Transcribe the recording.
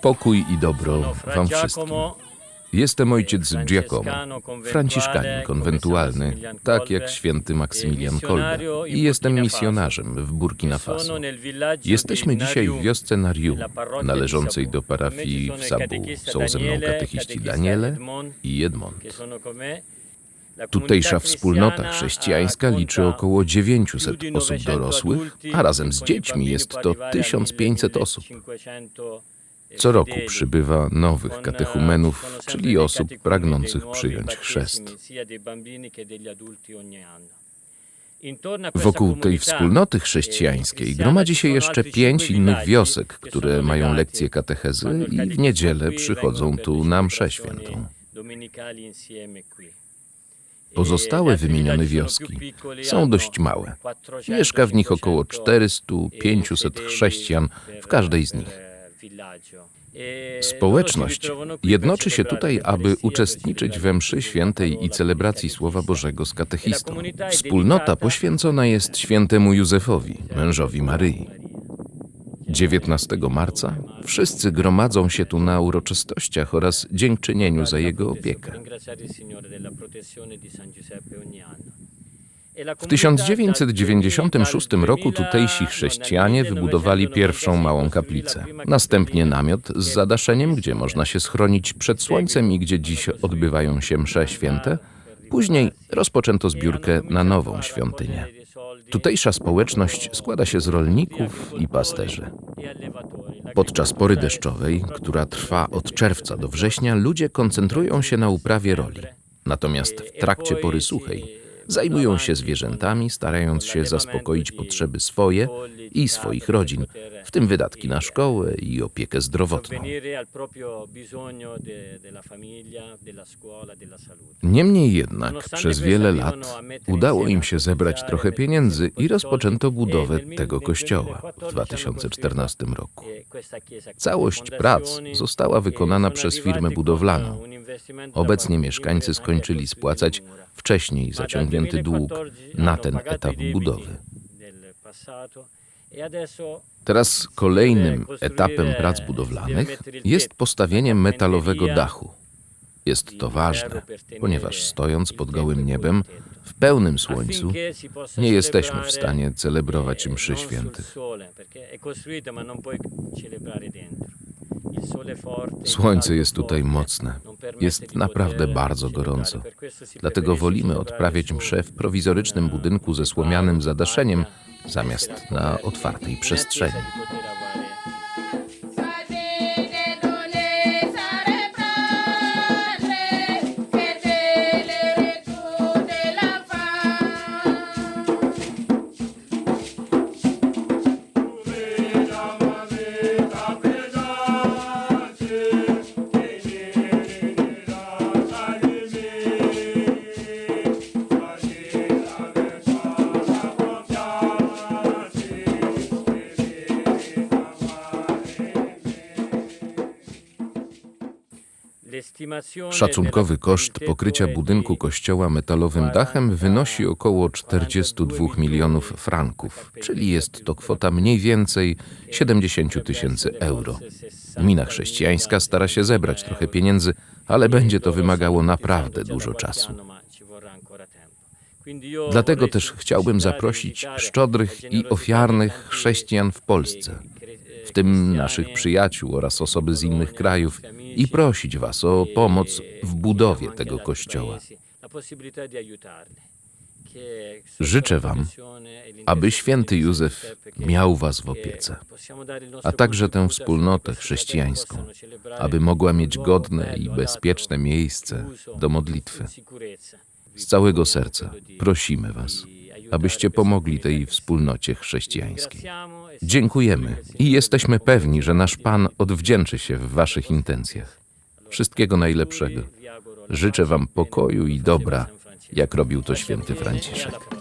Pokój i dobro wam wszystkim. Jestem ojciec Giacomo, franciszkanin konwentualny, tak jak święty Maksymilian e Kolbe. I jestem misjonarzem w Burkina Faso. Jesteśmy dzisiaj w wiosce Nariu, należącej do parafii w Sabu. Są ze mną katechiści Daniele Edmond, i Edmond. Tutejsza wspólnota chrześcijańska liczy około 900 più di osób 900 dorosłych, a razem z dziećmi jest to arrivare a 1500 osób. 1500 Co roku przybywa nowych katechumenów, czyli osób pragnących przyjąć chrzest. Wokół tej wspólnoty eh, chrześcijańskiej gromadzi się jeszcze pięć innych wiosek, które mają lekcje katechezy i w niedzielę przychodzą tu na mszę świętą. Pozostałe E, wymienione wioski są dość małe. 400, Mieszka w nich około 500 400-500 fedeli chrześcijan w każdej z nich. villaggio. E Społeczność jednoczy się celebrare tutaj, aby uczestniczyć we mszy świętej i celebracji Słowa. Bożego z katechistą. E Wspólnota poświęcona jest świętemu Józefowi, mężowi Maryi. 19 marca wszyscy gromadzą się tu na uroczystościach oraz dziękczynieniu za jego opiekę. W comunità 1996 dal roku 2000 tutejsi chrześcijanie wybudowali 1996 pierwszą małą kaplicę. Następnie namiot z zadaszeniem, gdzie można się schronić przed słońcem i gdzie dziś odbywają się msze święte. Później rozpoczęto zbiórkę na nową świątynię. Tutejsza społeczność składa się z rolników i pasterzy. Podczas pory deszczowej, która trwa od czerwca do września, ludzie koncentrują się na uprawie roli. Natomiast w trakcie pory suchej zajmują się zwierzętami, starając się zaspokoić potrzeby swoje i swoich rodzin, w tym wydatki na szkołę i opiekę zdrowotną. Niemniej jednak przez wiele lat udało im się zebrać trochę pieniędzy i rozpoczęto budowę tego kościoła w 2014 roku. Całość prac została wykonana przez firmę budowlaną. Obecnie mieszkańcy skończyli spłacać wcześniej zaciągnięty dług na ten etap budowy. Teraz kolejnym etapem prac budowlanych jest postawienie metalowego dachu. Jest to ważne, ponieważ stojąc pod gołym niebem, w pełnym słońcu, nie jesteśmy w stanie celebrować mszy świętych. Słońce jest tutaj mocne. Jest naprawdę bardzo gorąco. Dlatego wolimy odprawiać mszę w prowizorycznym budynku ze słomianym zadaszeniem, zamiast na otwartej przestrzeni. Szacunkowy koszt pokrycia budynku kościoła metalowym dachem wynosi około 42 milionów franków, czyli jest to kwota mniej więcej 70 tysięcy euro. Gmina chrześcijańska stara się zebrać trochę pieniędzy, ale będzie to wymagało naprawdę dużo czasu. Dlatego też chciałbym zaprosić szczodrych i ofiarnych chrześcijan w Polsce, w tym naszych przyjaciół oraz osoby z innych krajów, i prosić Was o pomoc w budowie tego kościoła. Życzę Wam, aby święty Józef miał Was w opiece, a także tę wspólnotę chrześcijańską, aby mogła mieć godne i bezpieczne miejsce do modlitwy. Z całego serca prosimy Was, abyście pomogli tej wspólnocie chrześcijańskiej. Dziękujemy i jesteśmy pewni, że nasz Pan odwdzięczy się w Waszych intencjach. Wszystkiego najlepszego. Życzę Wam pokoju i dobra, jak robił to święty Franciszek.